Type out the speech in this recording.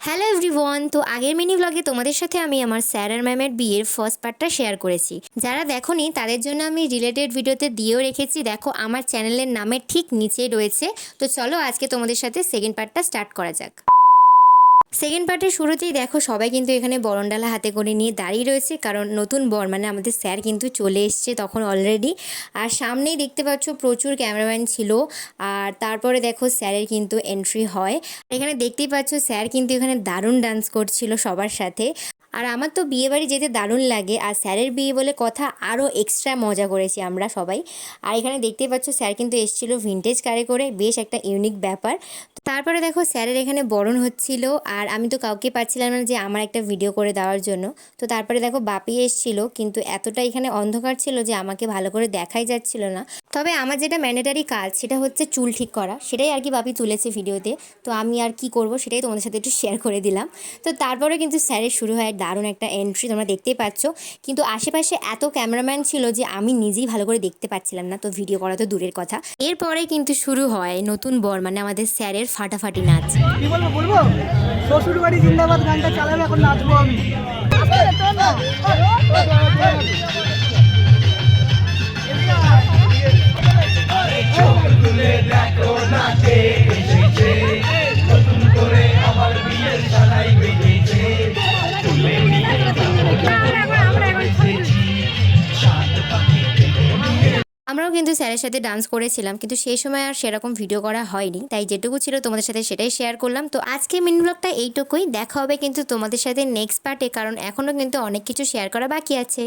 Hello everyone তো আগের mini ব্লগে তোমাদের সাথে আমি আমার স্যার আর ম্যামের বিয়ের ফার্স্ট পার্টটা শেয়ার করেছি। যারা দেখোনি, তাদের জন্য আমি রিলেটেড ভিডিওতে দিয়েও রেখেছি। দেখো, আমার চ্যানেলের নামের ঠিক নিচে রয়েছে। তো চলো আজকে তোমাদের সাথে সেকেন্ড পার্টটা স্টার্ট করা যাক। সেকেন্ড পার্টের শুরুতেই দেখো সবাই কিন্তু এখানে বরণডালা হাতে করে নিয়ে দাঁড়িয়ে রয়েছে, কারণ নতুন বর মানে আমাদের স্যার কিন্তু চলে এসছে তখন অলরেডি আর সামনেই দেখতে পাচ্ছ প্রচুর ক্যামেরাম্যান ছিল, আর তারপরে দেখো স্যারের কিন্তু এন্ট্রি হয়। এখানে দেখতেই পাচ্ছ স্যার কিন্তু এখানে দারুণ ডান্স করছিল সবার সাথে। আর আমার তো বিয়ে বাড়ি যেতে দারুণ লাগে, আর স্যারের বিয়ে বলে কথা আরও এক্সট্রা মজা করেছি আমরা সবাই। আর এখানে দেখতেই পাচ্ছ স্যার কিন্তু এসেছিল ভিনটেজ কারে করে, বেশ একটা ইউনিক ব্যাপার। তারপরে দেখো স্যারের এখানে বরণ হচ্ছিল, আর আমি তো কাউকে পাচ্ছিলাম না যে আমার একটা ভিডিও করে দেওয়ার জন্য। তো তারপরে দেখো বাপি এসেছিল, কিন্তু এতটা এখানে অন্ধকার ছিল যে আমাকে ভালো করে দেখাই যাচ্ছিল না। তবে আমার যেটা ম্যান্ডেটারি কাজ, সেটা হচ্ছে চুল ঠিক করা, সেটাই আর কি বাপি তুলেছে ভিডিওতে তো। আমি আর কি করব সেটাই তোমাদের সাথে একটু শেয়ার করে দিলাম। তো তারপরে কিন্তু স্যারের শুরু হয় দারুণ একটা এন্ট্রি তোমরা দেখতেই পাচ্ছ। কিন্তু আশেপাশে এত ক্যামেরাম্যান ছিল যে আমি নিজেই ভালো করে দেখতে পাচ্ছিলাম না তো ভিডিও করা তো দূরের কথা। এরপরে কিন্তু শুরু হয় নতুন বর মানে আমাদের স্যারের ফাটাফাটি নাচ। কি বলব বলব? শ্বশুর বাড়ি জিন্দাবাদ গানটা চালাবে এখন নাচবো আমি। আমরাও কিন্তু স্যারের সাথে ডান্স করেছিলাম, কিন্তু সেই সময় আর সেরকম ভিডিও করা হয়নি। তাই যেটুকু ছিল তোমাদের সাথে সেটাই শেয়ার করলাম। তো আজকে মিনি ব্লগটা এইটুকুই। দেখা হবে কিন্তু তোমাদের সাথে নেক্সট পার্টে কারণ এখনও কিন্তু অনেক কিছু শেয়ার করা বাকি আছে।